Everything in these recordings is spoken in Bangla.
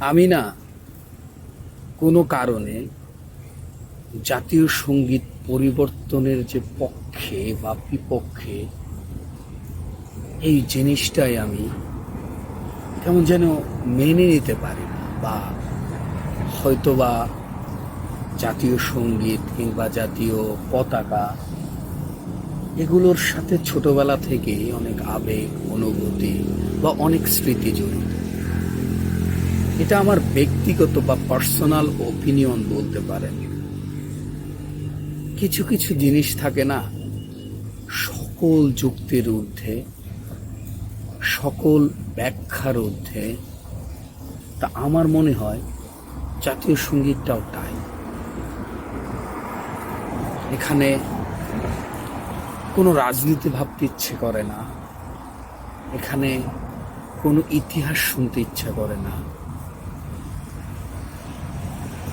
আমি না কোনো কারণে জাতীয় সংগীত পরিবর্তনের যে পক্ষে বা বিপক্ষে এই জিনিসটাই আমি কেমন যেন মেনে নিতে পারি না বা হয়তোবা জাতীয় সংগীত কিংবা জাতীয় পতাকা এগুলোর সাথে ছোটবেলা থেকেই অনেক আবেগ, অনুভূতি বা অনেক স্মৃতি জড়িত। এটা আমার ব্যক্তিগত বা পার্সোনাল ওপিনিয়ন বলতে পারেন কিছু কিছু জিনিস থাকে না, সকল যুক্তির ঊর্ধ্বে, সকল ব্যাখ্যার ঊর্ধ্বে। তা আমার মনে হয় জাতীয় সঙ্গীতটাও তাই। এখানে কোনো রাজনীতি ভাবতে ইচ্ছে করে না, এখানে কোনো ইতিহাস শুনতে ইচ্ছা করে না।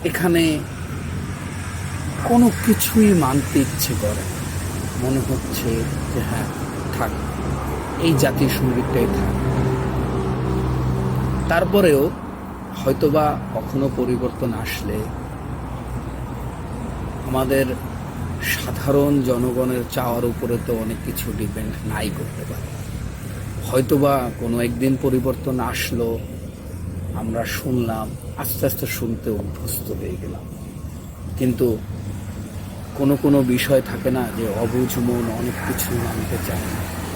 এখানে কোনো কিছুই মানতে ইচ্ছে করে মনে হচ্ছে যে হ্যাঁ থাক, এই জাতীয় সঙ্গীতটাই থাক। তারপরেও হয়তোবা কখনো পরিবর্তন আসলে আমাদের সাধারণ জনগণের চাওয়ার উপরে তো অনেক কিছু ডিপেন্ড নাই করতে পারে। হয়তোবা কোনো একদিন পরিবর্তন আসলো আমরা শুনলাম, আস্তে আস্তে শুনতে অভ্যস্ত হয়ে গেলাম। কিন্তু কোনো কোনো বিষয় থাকে না যে অবুঝ মন অনেক কিছু মানতে চায় না।